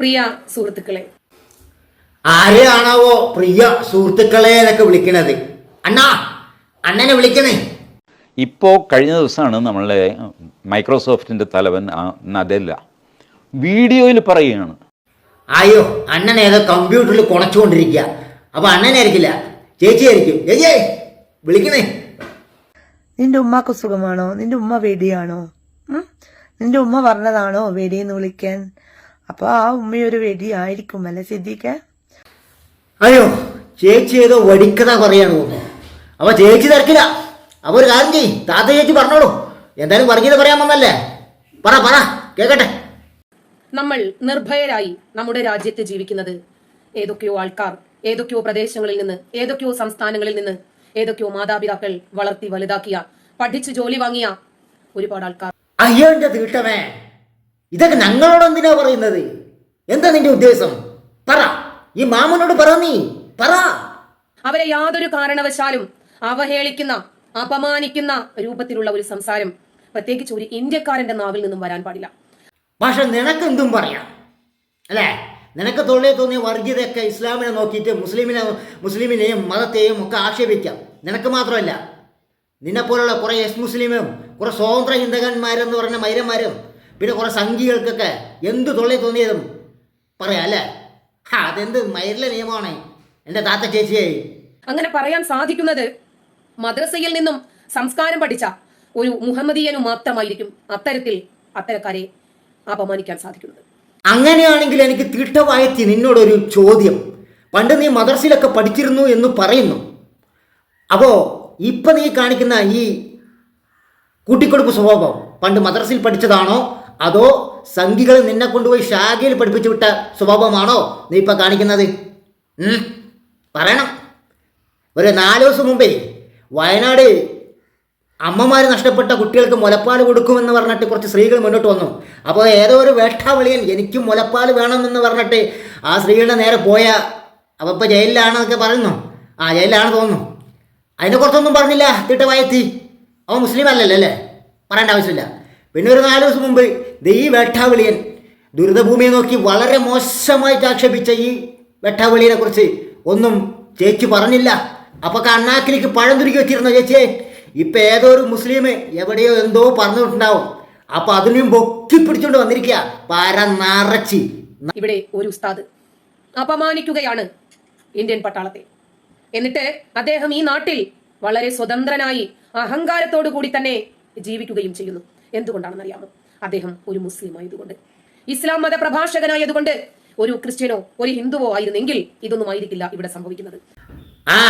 പ്രിയ സുഹൃത്തുക്കളെ. ആരെയാണാവോ പ്രിയ സുഹൃത്തുക്കളെ എന്നൊക്കെ വിളിക്കണത്? അണ്ണാ അണ്ണനെ വിളിക്കണേ. ഇപ്പോൾ കഴിഞ്ഞ ദിവസമാണ് നമ്മളെ മൈക്രോസോഫ്റ്റിന്റെ തലവൻ അതല്ല നദല്ല വീഡിയോയിൽ പറയുകയാണ്. അയ്യോ അണ്ണൻ ഏതോ കമ്പ്യൂട്ടറിൽ കുണച്ചുകൊണ്ടിരിക്കുക അപ്പൊ അണ്ണനായിരിക്കില്ല ചേച്ചി ആയിരിക്കും. ചേച്ചിയേ വിളിക്കണേ. നിന്റെ ഉമ്മാക്ക് സുഖമാണോ? നിന്റെ ഉമ്മ വേടിയാണോ? ഉം? നിന്റെ ഉമ്മ പറഞ്ഞതാണോ വേടിയെന്ന് വിളിക്കാൻ? അപ്പൊ ആ ഉമ്മയൊരു വെടി ആയിരിക്കും അല്ലെ സിദ്ദീഖ? അയ്യോ ചേച്ചി ഏതോ വടിക്കഥ പറയാണ് അപ്പൊ ചേച്ചി തിരക്കില്ല. അപ്പൊ ഒരു കാര്യം ചെയ്യ്. താത്ത ചേച്ചി പറഞ്ഞോളൂ. എന്തായാലും പറഞ്ഞത് പറയാൻ വന്നല്ലേ. പറ പറ. കേക്കട്ടെ. നമ്മൾ നിർഭയരായി നമ്മുടെ രാജ്യത്ത് ജീവിക്കുന്നത്. ഏതൊക്കെയോ ആൾക്കാർ ഏതൊക്കെയോ പ്രദേശങ്ങളിൽ നിന്ന് ഏതൊക്കെയോ സംസ്ഥാനങ്ങളിൽ നിന്ന് ഏതൊക്കെയോ മാതാപിതാക്കൾ വളർത്തി വലുതാക്കിയ പഠിച്ച് ജോലി വാങ്ങിയ ഒരുപാട് ആൾക്കാർ. അയ്യോ എന്റെ തീട്ടമേ. ഇതൊക്കെ ഞങ്ങളോട് എന്തിനാ പറയുന്നത്? എന്താ നിന്റെ ഉദ്ദേശം? പറ. ഈ മാമനോട് പറ നീ. പറ. അവരെ യാതൊരു കാരണവശാലും അവഹേളിക്കുന്ന അപമാനിക്കുന്ന രൂപത്തിലുള്ള ഒരു സംസാരം പ്രത്യേകിച്ച് ഒരു ഇന്ത്യക്കാരന്റെ നാവിൽ നിന്നും വരാൻ പാടില്ല. പക്ഷെ നിനക്ക് എന്തും പറയാം. അല്ലേ? നിനക്ക് തൊള്ളേ തോന്നിയ വർഗീയതയൊക്കെ ഇസ്ലാമിനെ നോക്കിയിട്ട് മുസ്ലിമിനെ മുസ്ലിമിനെയും മതത്തെയും ഒക്കെ ആക്ഷേപിക്കാം. നിനക്ക് മാത്രമല്ല നിന്നെപ്പോലുള്ള കുറേ എസ് മുസ്ലിമും കുറേ സ്വതന്ത്ര ചിന്തകന്മാരെന്ന് പറഞ്ഞ മൈരന്മാരും പിന്നെ കുറേ സംഖ്യകൾക്കൊക്കെ എന്ത് തൊള്ളി തോന്നിയതും പറയാം അല്ലേ? ഹാ അതെന്ത് മയിലെ നിയമമാണ്? എന്റെ താത്ത ചേച്ചിയെ. അങ്ങനെ പറയാൻ സാധിക്കുന്നത് മദ്രസയിൽ നിന്നും സംസ്കാരം പഠിച്ച ഒരു മുഹമ്മദീയനു മാത്രമായിരിക്കും അത്തരത്തിൽ അത്തരക്കാരെ അപമാനിക്കാൻ സാധിക്കുന്നത്. അങ്ങനെയാണെങ്കിൽ എനിക്ക് തിട്ടവായത്തി നിന്നോടൊരു ചോദ്യം. പണ്ട് നീ മദർസിലൊക്കെ പഠിച്ചിരുന്നു എന്ന് പറയുന്നു. അപ്പോൾ ഇപ്പം നീ കാണിക്കുന്ന ഈ കൂട്ടിക്കൊടുപ്പ് സ്വഭാവം പണ്ട് മദർസിൽ പഠിച്ചതാണോ? അതോ സംഘികൾ നിന്നെ കൊണ്ടുപോയി ശാഖയിൽ പഠിപ്പിച്ചു വിട്ട സ്വഭാവമാണോ നീ ഇപ്പം കാണിക്കുന്നത്? പറയണം. ഒരു നാല് ദിവസം മുമ്പേ വയനാട് അമ്മമാർ നഷ്ടപ്പെട്ട കുട്ടികൾക്ക് മുലപ്പാൽ കൊടുക്കുമെന്ന് പറഞ്ഞിട്ട് കുറച്ച് സ്ത്രീകൾ മുന്നോട്ട് വന്നു. അപ്പോൾ ഏതോ ഒരു വേഷ്ടാവളിയൻ എനിക്കും മുലപ്പാൽ വേണമെന്ന് പറഞ്ഞിട്ട് ആ സ്ത്രീകളുടെ നേരെ പോയ അവ ഇപ്പോൾ ജയിലിലാണെന്നൊക്കെ പറയുന്നു. ആ ജയിലിലാണ് തോന്നുന്നു. അതിനെക്കുറിച്ചൊന്നും പറഞ്ഞില്ല. തിട്ടവായത്തി. അവൻ മുസ്ലിം അല്ലല്ലോ അല്ലേ? പറയേണ്ട ആവശ്യമില്ല. പിന്നെ ഒരു നാല് ദിവസം മുമ്പ് ദേ ഈ വേട്ടാവിളിയൻ ദുരിതഭൂമിയെ നോക്കി വളരെ മോശമായിട്ട് ആക്ഷേപിച്ച ഈ വെട്ടാവിളിയെ കുറിച്ച് ഒന്നും ചേച്ചി പറഞ്ഞില്ല. അപ്പൊ കണ്ണാക്കിലേക്ക് പഴം തുരുക്കി വെച്ചിരുന്നോ ചേച്ചിയെ ഇപ്പൊ ഏതോ ഒരു മുസ്ലിം എവിടെയോ എന്തോ പറഞ്ഞിട്ടുണ്ടാവും. അപ്പൊ അതിനും പൊക്കി പിടിച്ചോണ്ട് വന്നിരിക്കുക പരനറച്ചി ഇവിടെ ഒരു ഉസ്താദ് അപമാനിക്കുകയാണ് ഇന്ത്യൻ പട്ടാളത്തെ. എന്നിട്ട് അദ്ദേഹം ഈ നാട്ടിൽ വളരെ സ്വതന്ത്രനായി അഹങ്കാരത്തോടു കൂടി തന്നെ ജീവിക്കുകയും ചെയ്യുന്നു. എന്തുകൊണ്ടാണെന്ന് അറിയാമോ അദ്ദേഹം ഒരു മുസ്ലിം ആയതുകൊണ്ട്. ഇസ്ലാം മത പ്രഭാഷകനായതുകൊണ്ട് ഒരു ക്രിസ്ത്യനോ ഒരു ഹിന്ദുവോ ആയിരുന്നെങ്കിൽ ഇതൊന്നും ആയിരിക്കില്ല ഇവിടെ സംഭവിക്കുന്നത്. ആ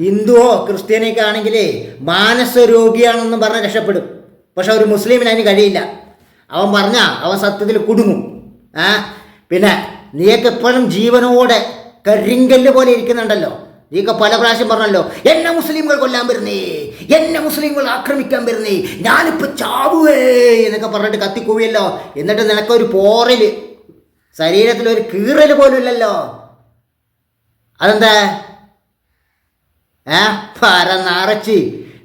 ഹിന്ദുവോ ക്രിസ്ത്യാനിയൊക്കെ ആണെങ്കിലേ മാനസ രോഗിയാണെന്ന് പറഞ്ഞ് രക്ഷപ്പെടും. പക്ഷെ ഒരു മുസ്ലിമിന് അതിന് കഴിയില്ല. അവൻ പറഞ്ഞ അവൻ സത്യത്തിൽ കുടുങ്ങും. ആ പിന്നെ നീയൊക്കെ എപ്പോഴും ജീവനോടെ കരിങ്കല്ല് പോലെ ഇരിക്കുന്നുണ്ടല്ലോ. നീയൊക്കെ പല പ്രാവശ്യം പറഞ്ഞല്ലോ എന്നെ മുസ്ലിങ്ങൾ കൊല്ലാൻ വരുന്നേ എന്നെ മുസ്ലിങ്ങൾ ആക്രമിക്കാൻ വരുന്നേ ഞാനിപ്പോൾ ചാവുവേ എന്നൊക്കെ പറഞ്ഞിട്ട് കത്തിക്കൂവിയല്ലോ. എന്നിട്ട് നിനക്കൊരു പോറിൽ ശരീരത്തിൽ ഒരു കീറൽ പോലും ഇല്ലല്ലോ. അതെന്താ? ഏ? പര നിറച്ച്.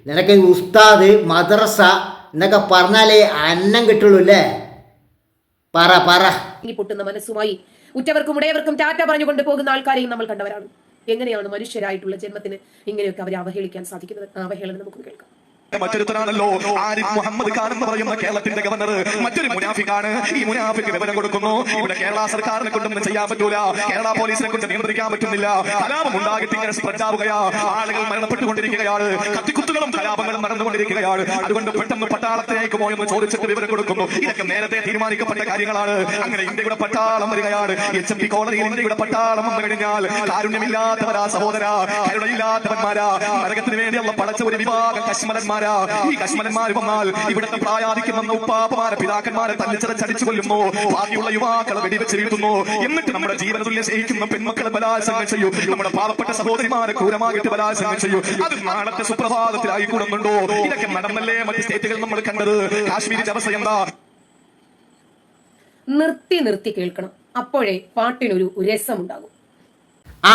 നിനക്ക് ഉസ്താദ് മദ്രസ എന്നൊക്കെ പറഞ്ഞാലേ അന്നം കിട്ടുള്ളൂ അല്ലേ? പറ പറ. പൊട്ടുന്ന മനസ്സുമായി ഉറ്റവർക്കും ഉടയവർക്കും ടാറ്റ പറഞ്ഞുകൊണ്ട് പോകുന്ന ആൾക്കാരെയും നമ്മൾ കണ്ടവരാണ്. എങ്ങനെയാണ് മനുഷ്യരായിട്ടുള്ള ജന്മത്തിന് ഇങ്ങനെയൊക്കെ അവരെ അവഹേളിക്കാൻ സാധിക്കുന്നത്? അവഹേളനം നമുക്ക് കേൾക്കാം. മറ്റൊരുത്തനാണല്ലോ ആരിഫ് മുഹമ്മദ് ഖാൻ എന്ന് പറയുന്ന കേരളത്തിന്റെ ഗവർണർ. മറ്റൊരു മുനാഫിക്കാണ്. ഈ മുനാഫിക്ക് വിവരം കൊടുക്കുന്നു. ഇവിടെ കേരള സർക്കാരിനെ കൊണ്ടൊന്നും ചെയ്യാൻ പറ്റൂല. കേരള പോലീസിനെ കൊണ്ട് നിയന്ത്രിക്കാൻ പറ്റുന്നില്ല. കലാപം ഉണ്ടാകിട്ട് ഇങ്ങനെ സ്പ്രെഡ് ആവുകയാ ആളുകൾ മരണപ്പെട്ടുകൊണ്ടിരിക്കുകയാണ് കത്തിക്കുത്തുകളും കലാപങ്ങളും നടന്നുകൊണ്ടിരിക്കുകയാണ്. അതുകൊണ്ട് പെട്ടെന്ന് പട്ടാളത്തിലേക്ക് പോയെന്ന് ചോദിച്ചിട്ട് വിവരം കൊടുക്കുന്നു. ഇതൊക്കെ നേരത്തെ തീരുമാനിക്കപ്പെട്ട കാര്യങ്ങളാണ്. അങ്ങനെ ഇന്ത്യയുടെ പട്ടാളം വരികയാണ്. എച്ച് എം പി കോളനിയിൽ ഇന്ത്യയുടെ പട്ടാളം വന്നു കഴിഞ്ഞാൽ കാരുണ്യമില്ലാത്തവരാ സഹോദര. കരുണയില്ലാത്തവന്മാരാ നരകത്തിന് വേണ്ടിയുള്ള പടച്ച ഒരു വിഭാഗം കശ്മലന്മാരാ. ഈ കശ്മലന്മാർ വന്നാൽ ഇവിടുത്തെ പ്രായാധിക്യം ഉപ്പാപ്പമാരെ പിതാക്കന്മാരെ തല്ലിച്ചതച്ചടിച്ചു കൊല്ലുന്നു ബാക്കിയുള്ള യുവാക്കളെ വെടിവെച്ച് വീഴ്ത്തുന്നു എന്നിട്ട് നമ്മുടെ ജീവനതുല്യ സ്നേഹിക്കുന്ന പെൺമക്കളെ ബലാത്സംഗം ചെയ്യൂ. നമ്മുടെ പാവപ്പെട്ട സഹോദരിമാരെ ക്രൂരമായിട്ട് ബലാത്സംഗം ചെയ്യൂ. അത് നാളത്തെ സുപ്രഭാതത്തിലായി കൂടുന്നുണ്ടോ? ഇതൊക്കെ നടന്നല്ലേ മറ്റ് സ്റ്റേറ്റുകൾ നമ്മൾ കണ്ടത്. കാശ്മീരിന്റെ അവസ്ഥ എന്താ? നിർത്തി നിർത്തി കേൾക്കണം. അപ്പോഴേ പാട്ടിനൊരു രസമുണ്ടാകും. ആ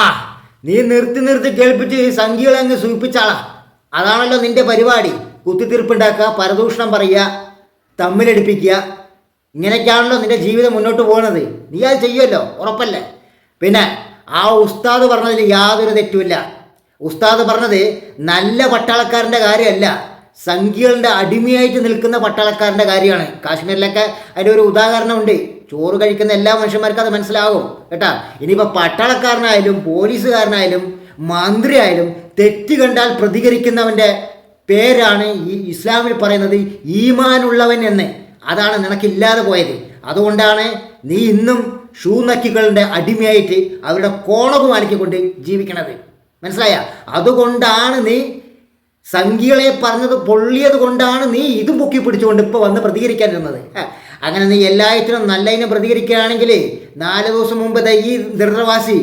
നീ നിർത്തി നിർത്തി കേൾപ്പിച്ച് ഈ സംഖ്യകളെ അങ്ങ് സൂചിപ്പിച്ചാളാ. അതാണല്ലോ നിന്റെ പരിപാടി. കുത്തിത്തീർപ്പുണ്ടാക്കുക പരദൂഷണം പറയുക തമ്മിലടിപ്പിക്കുക. ഇങ്ങനെയൊക്കെയാണല്ലോ നിന്റെ ജീവിതം മുന്നോട്ട് പോകുന്നത്. നീ അത് ചെയ്യുമല്ലോ ഉറപ്പല്ലേ? പിന്നെ ആ ഉസ്താദ് പറഞ്ഞതിൽ യാതൊരു തെറ്റുമില്ല. ഉസ്താദ് പറഞ്ഞത് നല്ല പട്ടാളക്കാരന്റെ കാര്യമല്ല. സംഖ്യകളുടെ അടിമയായിട്ട് നിൽക്കുന്ന പട്ടാളക്കാരന്റെ കാര്യമാണ്. കാശ്മീരിലൊക്കെ അതിന്റെ ഒരു ഉദാഹരണമുണ്ട്. ചോറ് കഴിക്കുന്ന എല്ലാ മനുഷ്യന്മാർക്കും അത് മനസ്സിലാകും കേട്ടാ? ഇനിയിപ്പോൾ പട്ടാളക്കാരനായാലും പോലീസുകാരനായാലും മന്ത്രിയായാലും തെറ്റ് കണ്ടാൽ പ്രതികരിക്കുന്നവന്റെ പേരാണ് ഈ ഇസ്ലാമിൽ പറയുന്നത് ഈമാനുള്ളവൻ എന്ന്. അതാണ് നിനക്കില്ലാതെ പോയത്. അതുകൊണ്ടാണ് നീ ഇന്നും ഷൂനക്കികളുടെ അടിമയായിട്ട് അവരുടെ കോണകു മാലിക്കൊണ്ട് ജീവിക്കണത്. മനസ്സിലായ? അതുകൊണ്ടാണ് നീ സംഖ്യകളെ പറഞ്ഞത് പൊള്ളിയത് കൊണ്ടാണ് നീ ഇതും പൊക്കി പിടിച്ചുകൊണ്ട് ഇപ്പോൾ വന്ന് പ്രതികരിക്കാനിരുന്നത്. ഹ, അങ്ങനെ നീ എല്ലാത്തിനും നല്ലതിനെ പ്രതികരിക്കുകയാണെങ്കിൽ നാല് ദിവസം മുമ്പ് ദാ ഈ ദൃഢവാസി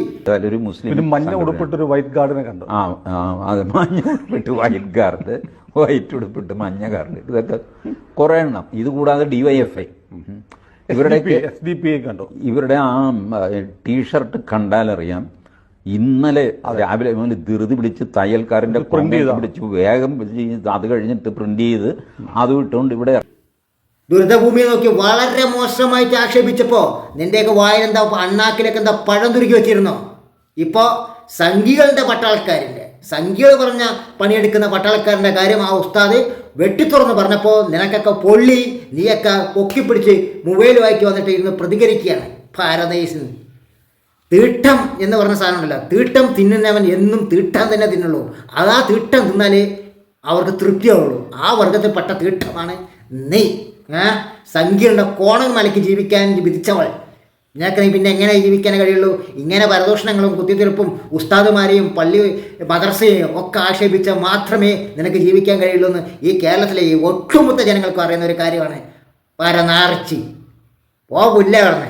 ഒരു മുസ്ലിം മഞ്ഞ ഉടുപ്പിട്ട് ഉടുപ്പിട്ടൊരു വൈറ്റ് ഗാർഡിനെ കണ്ടു. ആ ആ, അതെ മഞ്ഞ ഉടുപ്പിട്ട് വൈറ്റ് ഗാർഡ് വൈറ്റ് ഉടുപ്പിട്ട് മഞ്ഞ ഗാർഡ് ഇതൊക്കെ കുറേ എണ്ണം. ഇത് കൂടാതെ ഡിവൈഎഫ്ഐ ഇവരുടെ എസ് ഡി പി ഐ കണ്ടു. ഇവരുടെ ആ ടീഷർട്ട് കണ്ടാലറിയാം. ഇന്നലെ രാവിലെ മുതൽ ധൃതി പിടിച്ച് തയ്യൽക്കാരന്റെ പ്രിന്റ് ചെയ്ത്. പിടിച്ച്. വേഗം അത് കഴിഞ്ഞിട്ട് പ്രിന്റ് ചെയ്ത് അത് ഇട്ടുകൊണ്ട് ഇവിടെ ദുരിതഭൂമിയെ നോക്കി വളരെ മോശമായിട്ട് ആക്ഷേപിച്ചപ്പോൾ നിന്റെയൊക്കെ വായിലെന്താ അണ്ണാക്കിലൊക്കെ എന്താ പഴം തുരുക്കി വെച്ചിരുന്നോ? ഇപ്പോൾ സംഘികളുടെ പട്ടാളക്കാരിന്റെ സംഖ്യകൾ പറഞ്ഞ പണിയെടുക്കുന്ന പട്ടാളക്കാരന്റെ കാര്യം ആ ഉസ്താദ് വെട്ടിത്തുറന്ന് പറഞ്ഞപ്പോൾ നിനക്കൊക്കെ പൊള്ളി നീയൊക്കെ പൊക്കിപ്പിടിച്ച് മൊബൈൽ വായിക്ക് വന്നിട്ട് ഇരുന്ന് പ്രതികരിക്കുകയാണ് ഭാരതീസ് തീട്ടം എന്ന് പറഞ്ഞ സാധനമുണ്ടല്ലോ തീട്ടം തിന്നുന്നവൻ എന്നും തീട്ടം തന്നെ തിന്നുള്ളൂ. അതാ തീട്ടം തിന്നാലേ അവർക്ക് തൃപ്തിയാവുള്ളൂ. ആ വർഗത്തിൽപ്പെട്ട തീട്ടമാണ് നീ ഏ? സംഖ്യയുടെ കോണം മലയ്ക്ക് ജീവിക്കാൻ വിധിച്ചവൾ. നിനക്ക് നീ പിന്നെ എങ്ങനെ ജീവിക്കാൻ കഴിയുള്ളൂ? ഇങ്ങനെ പരദൂഷണങ്ങളും കുത്തിത്തിരിപ്പും ഉസ്താദുമാരെയും പള്ളി മദർസയെയും ഒക്കെ ആക്ഷേപിച്ച മാത്രമേ നിനക്ക് ജീവിക്കാൻ കഴിയുള്ളൂ എന്ന് ഈ കേരളത്തിലെ ഈ ഒട്ടുമുത്ത ജനങ്ങൾക്ക് അറിയുന്ന ഒരു കാര്യമാണ്. പരനാർച്ചി. പോകില്ല പറഞ്ഞേ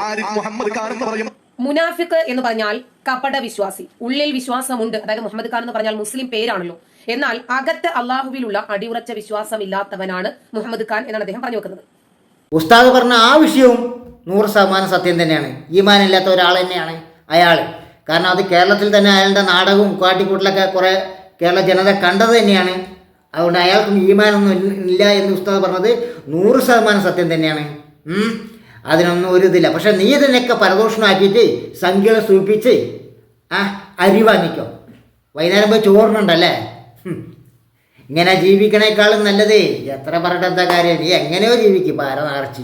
ആരിഫ് മുഹമ്മദ് ഖാൻ എന്ന് പറയും. മുനാഫിക്ക് എന്ന് പറഞ്ഞാൽ കപട വിശ്വാസി ഉള്ളിൽ വിശ്വാസമുണ്ട്. അതായത് മുഹമ്മദ് ഖാൻ എന്ന് പറഞ്ഞാൽ മുസ്ലിം പേരാണല്ലോ. എന്നാൽ അകത്ത് അള്ളാഹുവിലുള്ള അടിയുറച്ച വിശ്വാസമില്ലാത്തവനാണ് മുഹമ്മദ് ഖാൻ എന്നാണ് അദ്ദേഹം പറഞ്ഞു വെക്കുന്നത്. ഉസ്താദ് പറഞ്ഞ ആ വിഷയവും നൂറ് ശതമാനം സത്യം തന്നെയാണ്. ഈമാനില്ലാത്ത ഒരാൾ തന്നെയാണ് അയാൾ കാരണം അത് കേരളത്തിൽ തന്നെ അയാളുടെ നാടകവും കാട്ടിക്കൂട്ടിലൊക്കെ കുറേ കേരള ജനത കണ്ടത് തന്നെയാണ്. അതുകൊണ്ട് അയാൾക്കും ഈമാനൊന്നും ഇല്ല- എന്ന് ഉസ്താദ് പറഞ്ഞത് നൂറ് ശതമാനം സത്യം തന്നെയാണ്. അതിനൊന്നും ഒരു ഇതില്ല. പക്ഷെ നീ ഇതിനൊക്കെ പരദോഷണമാക്കിയിട്ട് സംഖ്യകളെ സൂപ്പിച്ച് ആ അരി വാങ്ങിക്കോ വൈകുന്നേരം പോയി ചോറിനുണ്ടല്ലേ. ഇങ്ങനെ ജീവിക്കണേക്കാളും നല്ലതേ. എത്ര പറഞ്ഞിട്ട് കാര്യം? നീ എങ്ങനെയോ ജീവിക്കും. പാര നിറച്ച്